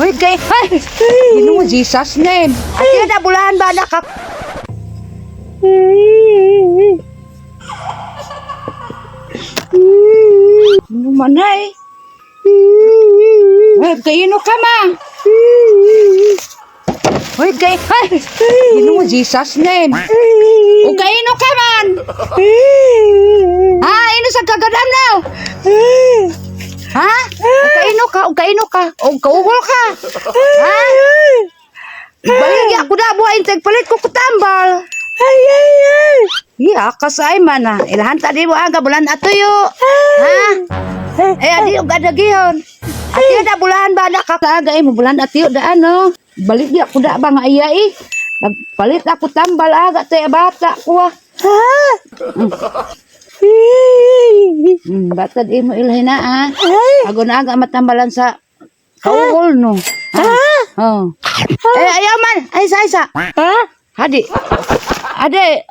Hoy, kay, ay, Ginoo, Jesus name. At yun na, bulahan ba na ka? Ano man ay? Hoy, kay, ino ka ma? Hoy, kay, ay, Ginoo, Jesus name. O kay, ino ka man? Ha, ino kaino ka, o kaino ka. Ha? Balik ako na buhayin tag palit ko kutambal. Ay ay ay. Iya kasay man na. Ilahan ta di mo aga bulan atuyo. Ha? Eh adi og adagihon. Ati da bulan ba na kakaga mo bulan atuyo da ano. Balik di ako da ba nga iya eh. Nagpalit ako tambal aga tay bata ko. ah. Ha? Hmm, bata di mo ilhay na ah. Ago na aga matambalan sa kaul no. Ha? Oh. Eh ayaw man, ay sa isa. Ha? Hadi. Ade,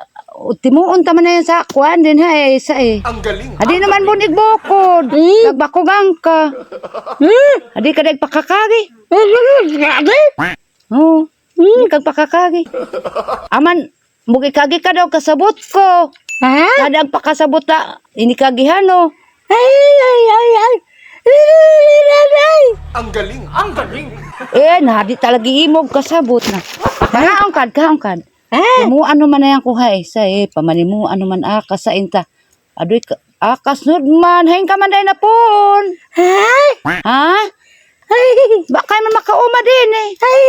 timuon ta man na yan sa kuan din ha eh, isa eh. Ang galing. Hadi naman bunig bukod. Nagbakugang ka. Hadi ka nagpakakagi. Oo. Oh, kagpakakagi. Aman, mugi kagi ka daw kasabot ko. Ha? Kadang pakasabot ta, ini kagihano. Ay, ay, ay, ay. Ang galing. Ang galing. Eh, nadi talaga imog kasabot na. Kahaongkad, kahaongkad. Eh? Mo ano man na yan kuha eh. Sa eh, pamani mo ano man akas sa inta. Adoy, ka- akas nud man. Hain ka man na pon. Ha? Ha? Ay, baka man makauma din eh. Ay.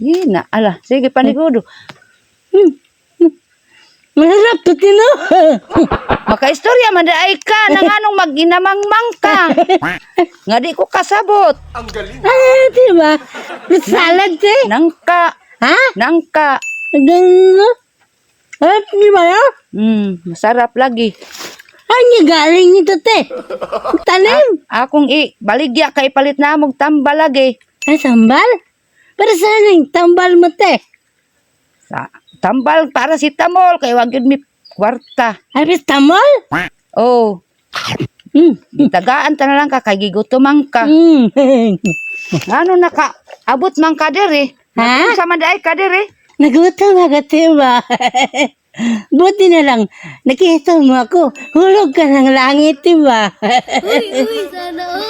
Di na, ala. Sige, panigudo. Masarap to tino. Makaistorya man ay ka nang anong maginamangmang ka. Nga di ko kasabot. Ang galing. Ay, di ba? Salad eh. Nangka. Ha? Nangka. Ganun. Ay, di ba yun? Hmm, masarap lagi. Ay, niya galing nito te. Tanim. Akong i baligya kay palit na mong tambal lagi. Ay, tambal? Para saan yung tambal mo te? Sa tambal para si tamol kay wag yun mi kwarta. Ay, bis tamol? Oh, Hmm. tagaan ta na lang ka kay gigutomang ka. Hmm. Ano naka abot man ka diri? Ha? Sa man ka diri? Nagutom te ba? Buti na lang, nakita mo ako. Hulog ka ng langit, di ba?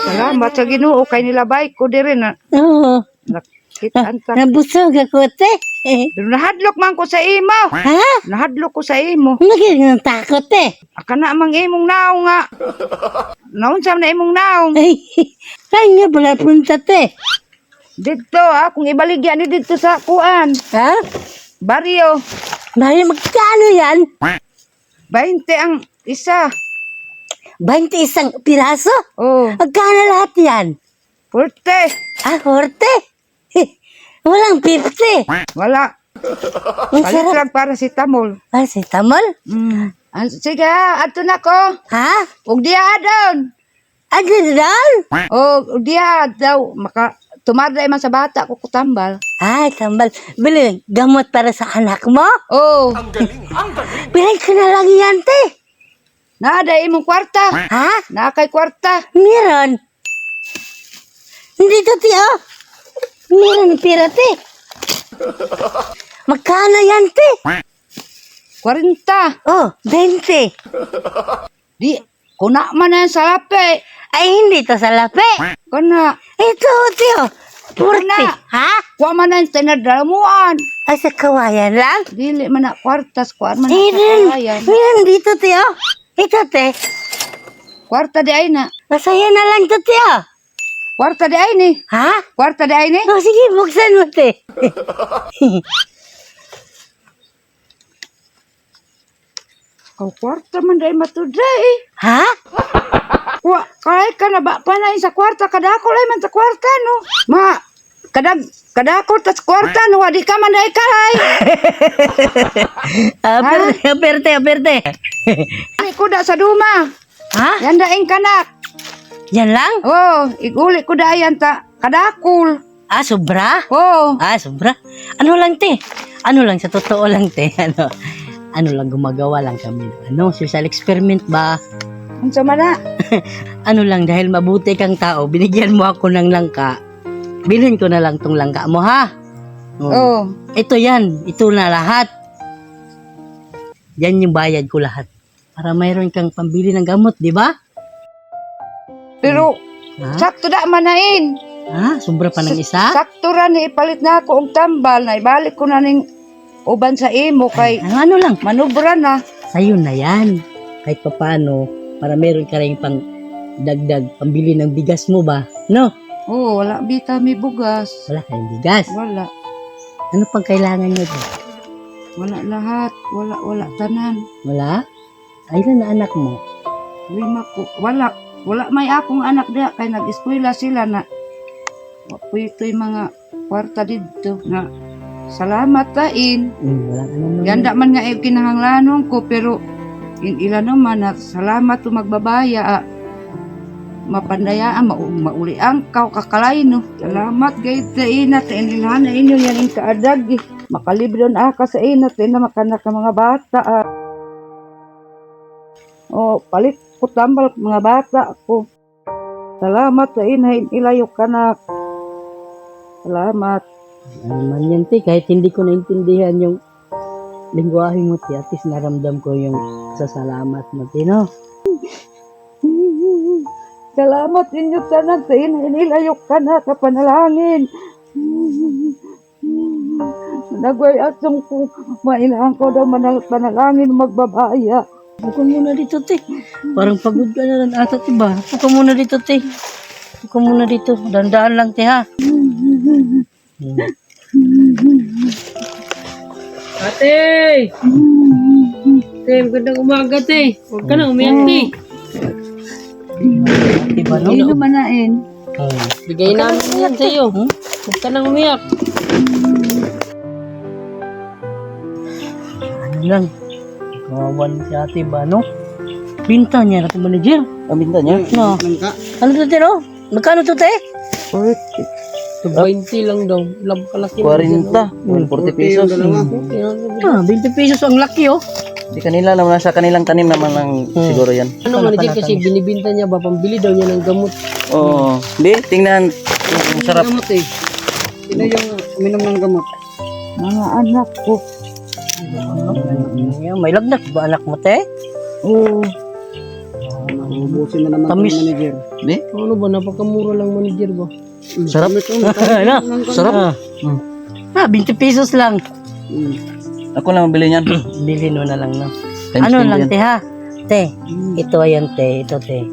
Salamat sa Ginoo kay nilabay ko diri na Oo. Nakita ta. Nabusog ako, te. Nahadlok man ko sa imo. Ha? Nahadlok ko sa imo. Naging ng takot, eh. Aka na mang imong naong nga. Naunsa na imong naong. Ay, saan nga pala punta, te? Dito, akong ibaligyan ni dito sa kuan. Ha? Baryo. Bali, magkano yan? 20 ang isa. 20 isang piraso? Oh, Magkano lahat yan? 40. Ah, 40? Walang 50. Wala. Ang Palit sarap. lang para si Tamol. Ah, si Tamol? Mm. Ah, sige, ato na ko. Ha? Ug diha doon. Ano doon? Oh, ug diha daw maka tumaday man sa bata ko kutambal. Ay, tambal. Bili, gamot para sa anak mo? Oh, Ang galing. Ang galing. Bilay ko na lang yan, te. nada imong kwarta. Ha? Na kay kwarta. Meron. Hindi to, te, oh. Meron pira, te. Magkano yan, te? 40. Oh, 20. Di kuna man na yan sa lape. Ay, hindi to sa lapi. Kana Ito, te, oh. 40. Na. Ha? wa man na yung tinadalamuan. Ay, sa kawayan lang? Dili man na kwartas, kuan man na Meron. sa kawayan. Meron dito, te, oh. Ito, te. Kwarta di ay na. Masaya na lang to, te, oh. Kwarta di ay ni. Ha? Kwarta di ay ni. Oh, sige, buksan mo, te. Kau kwarta man dahil matuday. ha? Wa, kay ka na ba panay sa kwarta kadako lay man sa kwarta no. Ma, kadag kadako tas kwarta no di ka man dahil kalay. Aperte, aperte, aperte. Ani ko da sa duma. Ha? Yan daing kanak. Yan lang? Oh, iguli ko da yan ta kadakul. Ah, sobra? Oh, Ah, sobra. Ano lang, te? Ano lang, sa totoo lang, te. Ano, ano lang, gumagawa lang kami. Ano, social experiment ba? Unsa man na? Ano lang, dahil mabuti kang tao, binigyan mo ako ng langka. Bilhin ko na lang tong langka mo, ha? Oh. Oh. Ito yan. Ito na lahat. Yan yung bayad ko lahat. Para mayroon kang pambili ng gamot, di ba? Pero Ha? sakto da manain. Ha? Sobra pa ng isa? Sakto ra ni ipalit na ako ang tambal na ibalik ko na ning uban sa imo kay Ano, ano lang. manubra na. Sa'yo na yan. Kahit pa paano, para meron ka rin pang dagdag pambili ng bigas mo ba? No? Oh, wala bita mi bugas. Wala kayong bigas. Wala. Ano pang kailangan nyo ba? Wala lahat. Wala, wala tanan. Wala? Ayun na anak mo. Lima ko. Wala. Wala may akong anak diya kay nag-eskwela sila na Pwito yung mga kwarta dito na salamat tain. Ka naman. Ganda man nga eh, kinahanglanon ko pero in ila naman na salamat to magbabaya ah. mapandayaan mau mauli ang kaw kakalay no salamat gayud sa inat sa inilahan na inyo yan yung kaadag eh. makalibre na ka sa inat eh, na makanak ka mga bata ah. oh palit tambal mga bata ko salamat sa inahin ilayo ka na salamat Ano man yan, te. Kahit hindi ko naintindihan yung lingwahe mo, te. At least naramdam ko yung sasalamat mo, te, no? Salamat inyo tanan sa inilayok ka na kapanalangin. Nagway asong ko, mailangan ko daw manal- panalangin magbabaya. Upo ka muna dito, te. Parang pagod ka na lang ata, te ba? Upo ka muna dito, te. Upo ka muna dito. Dandaan lang, te, ha? Ate! Ate, magandang umaga, te. Huwag ka na umiyak, te. Diba, no? Hindi manain. Hmm. Bigay namin yan sa iyo. Huwag ka nang umiyak. Ano lang. Kawawan si ate ba, no? Binta niya natin manager. Ang binta niya? No. Ano to, te, no? Magkano to, te? 20 lang daw. Love kalaki. 40. 40 pesos. Ah, 20 pesos ang laki, oh. Di kanila naman nasa kanilang tanim naman lang siguro yan. Ano manager kasi binibinta niya ba, pambili daw niya ng gamot. Oo. Di, tingnan. Ang sarap. Gamot eh. Sino yung uminom ng gamot? Mga anak ko. Yan, may lagnat ba anak mo, te? Oh, Ubusin na naman Tamis. manager. Di, Ano ba, napakamura lang manager ba? sarap. ano? Sarap. Ah. Ah, 20 pesos lang. Ako lang mabili niyan. Bilhin mo na lang, no? Times ano 10 lang, yan. te, ha? Te, ito ayan, te. Ito, te.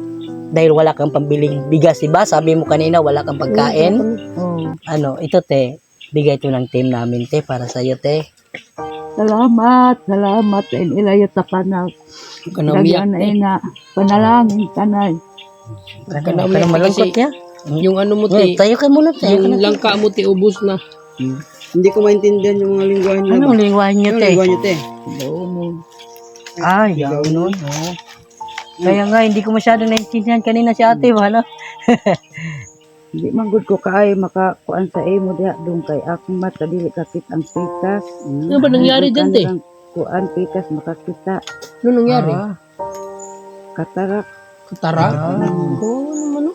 Dahil wala kang pambiling bigas, diba? Sabi mo kanina, wala kang pagkain. oh. Ano, ito, te. Bigay ito ng team namin, te, para sa'yo, te. Salamat, salamat sa inilayo ta ka na. Huwag ka na ina. Panalangin ka na. Ano, ka na kasi- ya? Yung ano mo, Eh, te. tayo ka muna, tayo. Yung langka mo, te, ubus na. Hindi ko maintindihan yung mga lingwahe nila. Anong lingwahe niyo, Ano te? lingwahe niyo, te? Ay, yan nun. Kaya nga, hindi ko masyado naintindihan kanina si ate, ba, Hindi man gud ko kaay makakuan sa imo diha dong kay akong mata dili kakit ang pikas. Ano ba nangyari dyan, te? Kuan pikas makakita. Ano nangyari? Ah. Katarak. Katara? Ah. Oo, naman, no?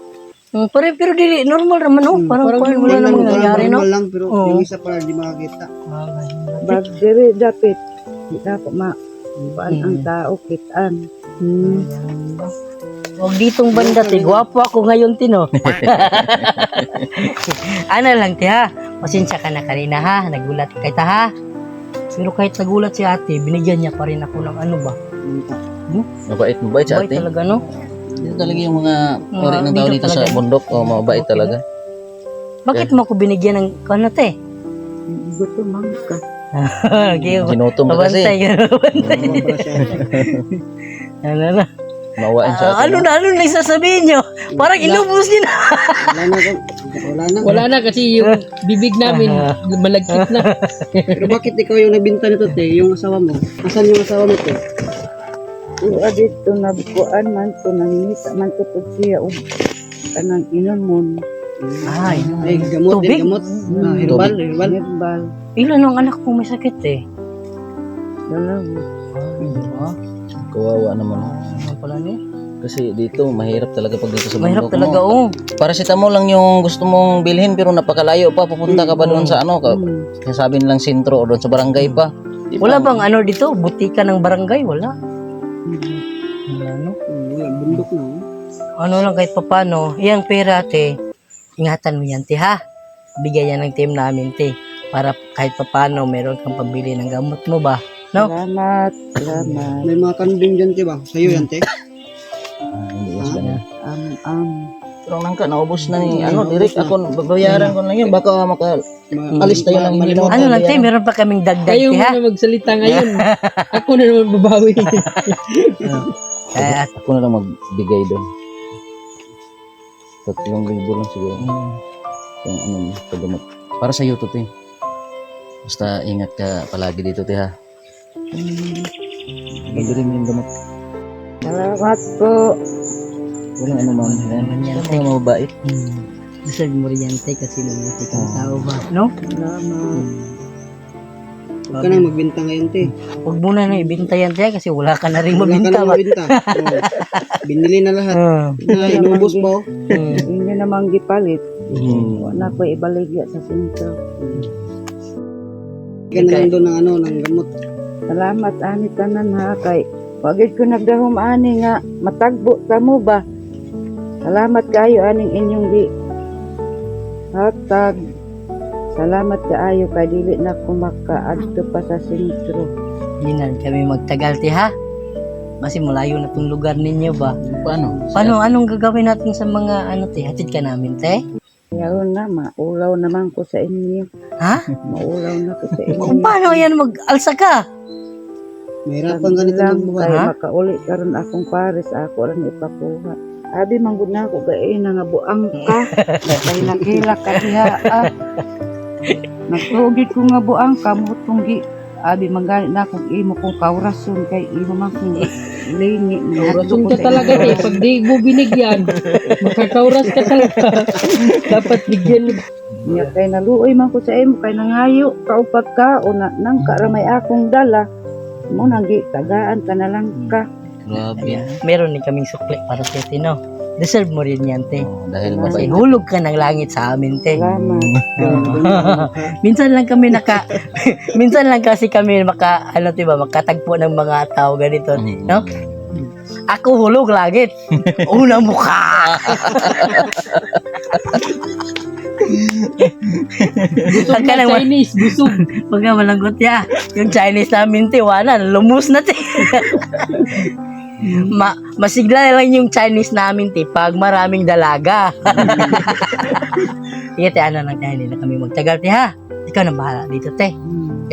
Mm, pero, pero dili, normal naman, no? Parang, parang parang wala normal namang lang, nangyari, no? Normal lang, pero Oo. yung isa pala di makakita. Bag diri dapit. Di na ko ma kuan ang Mm. tao kitaan. Hmm. Huwag ditong banda, te. Gwapo ako ngayon, tino. ano lang, te, ha? Pasensya ka na kanina, ha? Nagulat ka, ta, ha? Pero kahit nagulat si ate, binigyan niya pa rin ako ng ano ba? Mabait, mabait sa Bait ate. talaga, no? Dito talaga yung mga ori ng tao dito sa bundok. O, mabait talaga. Bakit mo ako binigyan ng ano, te? Gusto man ka. Okay, Ginutom ka kasi. Kabantay, kabantay. Ano na? Mawain sa Ah, ano na, ano na isasabihin nyo? Parang inubos niyo na. Wala na, wala na. Wala na kasi yung bibig namin malagkit na. Pero bakit ikaw yung nabinta nito, te? Yung asawa mo? Asan yung asawa mo, te? Uwa dito na kuan man to nangita man to pud siya og kanang inomon. Ay, Ay, gamot, Tubig? gamot. Ah, herbal, herbal. Herbal. ilan ang anak ko may sakit eh? Dalawa. Ah, Kawawa naman. ano pala niya? Kasi dito, mahirap talaga pag dito sa Mahirap bundok talaga, mo. oh. Paracetamol lang yung gusto mong bilhin pero napakalayo pa. Pupunta ka pa doon sa ano, ka, kaya sabi nilang sentro o doon sa barangay pa. Di Wala ba? bang ano dito? Butika ng barangay? Wala. Wala, no? Wala, bundok na. oh. Ano lang kahit papano. Yang pera, te. Ingatan mo yan, te, ha? Bigay yan ng team namin, te. Para kahit papano, meron kang pambili ng gamot mo ba? No? Salamat, salamat. May mga kanding dyan, te ba? Sa'yo yan, te. Ah, hindi yes. Am, am. Pero nangka, naubos na ni, ano, direct ako, babayaran ko lang yun. Baka maka, Ma- alis tayo ng ma- hindi. Ano lang, te? Meron pa kaming dagdag, Kayo te, ha? muna magsalita ngayon. Ako na naman babawi. Kaya, Ako na lang magbigay doon. Tatlong libo lang siguro. Yung ano, paggamot. Para sa iyo to, te. Basta ingat ka palagi dito, te, ha. Mo yung gamot. Salamat po. Walang ano, ma'am. Yan mga mabait. hmm, deserve mo rin yan, kasi mabuti kang tao ba? No? Salamat. Huwag ka nang magbinta ngayon, te. Huwag mo na na ibinta yan, te, kasi wala ka na rin Wala ka mabinta nang ba? Oo. Binili na lahat. Ah, Na, inubos oh? hmm. Inyo namang gipalit. Hmm. Wala ko ibaligya sa sentro. Ka na lang doon ng ano, ng gamot. Salamat ani tanan ha kay wagid ko nagdahom ani nga matagbo ta mo ba. Salamat kayo aning inyong gi hatag. Salamat kaayo kay dili na ko makaadto pa sa sentro. Na kami magtagal, te, ha? Kasi malayo na tong lugar ninyo ba? Paano? Paano, anong gagawin natin sa mga ano, te? Hatid ka namin, te? Yaon na maulaw naman ko sa inyo. Ha? Maulaw na ko sa Kung inyo. paano yan mag-alsa ka? Mahirapan ganito lang ng buhay. kay ha? makauli karon akong pares ako lang ipakuha. Abi manggod na ako gay na nga buang ka. Kila-kila ka diha. Ah. Nagtugid ko nga buang ka mo gi abi manggali na akong imo kong kaurason kay imo man kong lingi. Rason ka talaga eh. Pag di mo binigyan, makakauras ka talaga. Dapat bigyan. Nya kay naluoy man ko sa imo kay nangayo kaupat ka o na nang karamay akong dala. Mo nang gi tagaan ka na lang ka. Grabe. Meron din kaming sukli para sa no? Deserve mo rin yan, te. Oh, dahil Kasi mabait. hulog ka ng langit sa amin, te. Salamat. minsan lang kami naka minsan lang kasi kami maka ano 'di ba makatagpo ng mga tao ganito Mm. no ako hulog langit unang mukha Busog Pagka na nang- Chinese, busog. Pagka malanggot ya, yung Chinese namin tiwanan, lumus na ti. Ma masigla lang yung Chinese namin ti pag maraming dalaga. Iya te, ano lang tayo, hindi na kami magtagal ti ha. Ikaw na bahala dito te.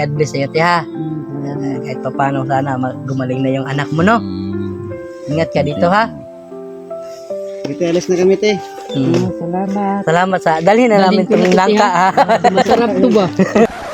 God bless sa'yo te ha. Eh, kahit pa paano sana ma- gumaling na yung anak mo no. Mm. Ingat ka dito ha. Ito, alis na kami, te. Mm. Salamat. Salamat sa dalhin na namin itong ito, langka ha. Masarap to ba?